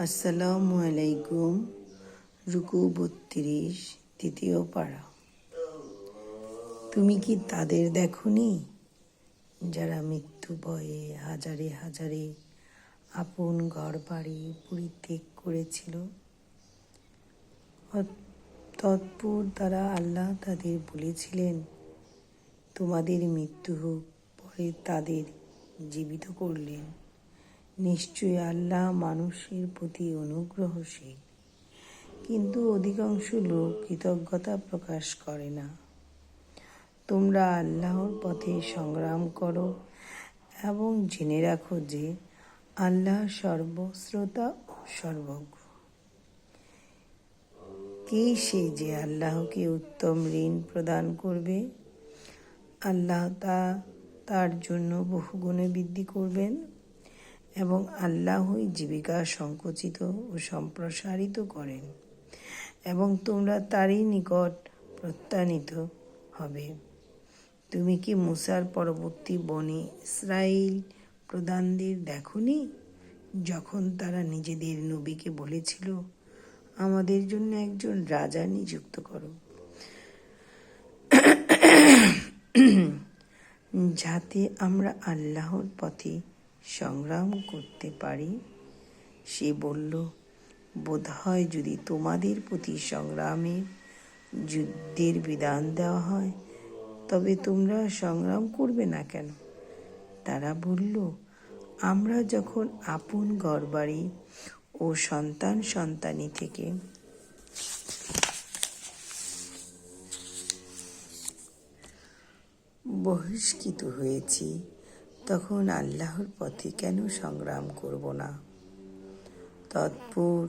আসসালামু আলাইকুম। রুকু বত্রিশ তৃতীয় পাড়া। তুমি কি তাদের দেখনি? যারা মৃত্যু ভয়ে হাজারে হাজারে আপন ঘর বাড়ি পরিত্যাগ করেছিল। তৎপর তারা আল্লাহ তাদের বলেছিলেন, তোমাদের মৃত্যু হোক, পরে তাদের জীবিত করলেন। নিশ্চয়ই আল্লাহ মানুষের প্রতি অনুগ্রহশীল। কিন্তু অধিকাংশ লোক কৃতজ্ঞতা প্রকাশ করে না। তোমরা আল্লাহর পথে সংগ্রাম করো এবং জেনে রাখো যে আল্লাহ সর্বশ্রোতা ও সর্বজ্ঞ। কে সে যে আল্লাহকে উত্তম ঋণ প্রদান করবে? আল্লাহ তা তার জন্য বহুগুণে বৃদ্ধি করবেন। এবং আল্লাহই জীবিকা সংকুচিত ও সম্প্রসারিত করেন এবং তোমরা তারই নিকট প্রত্যানিত হবে। তুমি কি মুসার পরবর্তী বনে ইসরায়েল প্রধানদের দেখনি? যখন তারা নিজেদের নবীকে বলেছিল, আমাদের জন্য একজন রাজা নিযুক্ত করো। যাতে আমরা আল্লাহর পথে সংগ্রাম করতে পারি? সে বলল, বোধহয় যদি তোমাদের প্রতি সংগ্রামে যুদ্ধের বিধান দেওয়া হয়, তবে তোমরা সংগ্রাম করবে না কেন? তারা বলল, আমরা যখন আপন ঘরবাড়ি ও সন্তান সন্তানি থেকে বহিষ্কৃত হয়েছি তখন আল্লাহর পথে কেন সংগ্রাম করব না? তৎপর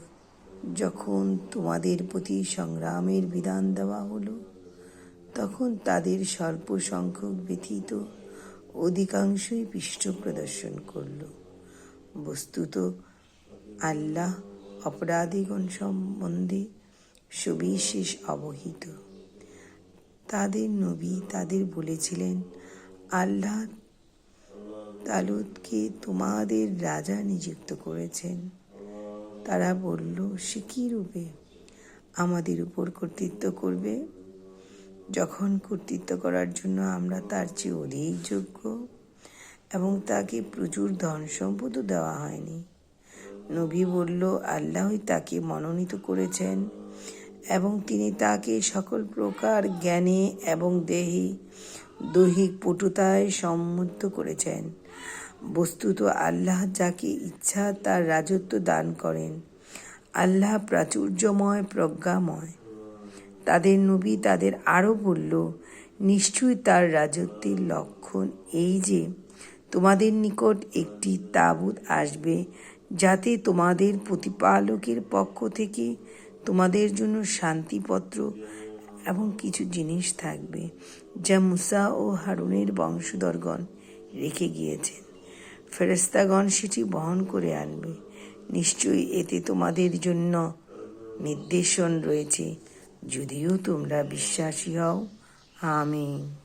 যখন তোমাদের প্রতি সংগ্রামের বিধান দেওয়া হলো, তখন তাদের স্বল্প সংখ্যক ব্যথিত অধিকাংশই পৃষ্ঠ প্রদর্শন করল। বস্তুত আল্লাহ অপরাধীগণ সম্বন্ধে সবিশেষ অবহিত। তাদের নবী তাদের বলেছিলেন, আল্লাহ তালুদকে তোমাদের রাজা নিযুক্ত করেছেন? তারা বলল, সে কী রূপে? আমাদের উপর কর্তৃত্ব করবে। যখন কর্তৃত্ব করার জন্য আমরা তার চেয়ে অধিক যোগ্য এবং তাকে প্রচুর ধন সম্পদও দেওয়া হয়নি। নবী বলল, আল্লাহই তাকে মনোনীত করেছেন এবং তিনি তাকে সকল প্রকার জ্ঞানে এবং দেহে দৈহিক পটুতায় সম্মুক্ত করেছেন। বস্তুত আল্লাহ যাকে ইচ্ছা তার রাজত্ব দান করেন। আল্লাহ প্রাচুর্যময়, প্রজ্ঞাময়। তাদের নবী তাদের আরও বলল নিশ্চয়ই তার রাজত্বের লক্ষণ এই যে, তোমাদের নিকট একটি তাবুত আসবে, যাতে তোমাদের প্রতিপালকের পক্ষ থেকে তোমাদের জন্য শান্তিপত্র এবং কিছু জিনিস থাকবে যা মুসা ও হারুনের বংশধরগণ রেখে গিয়েছেন। ফেরেস্তাগণ সেটি বহন করে আনবে। নিশ্চয়ই এতে তোমাদের জন্য নির্দেশন রয়েছে। যদিও তোমরা বিশ্বাসী হও, আমিন।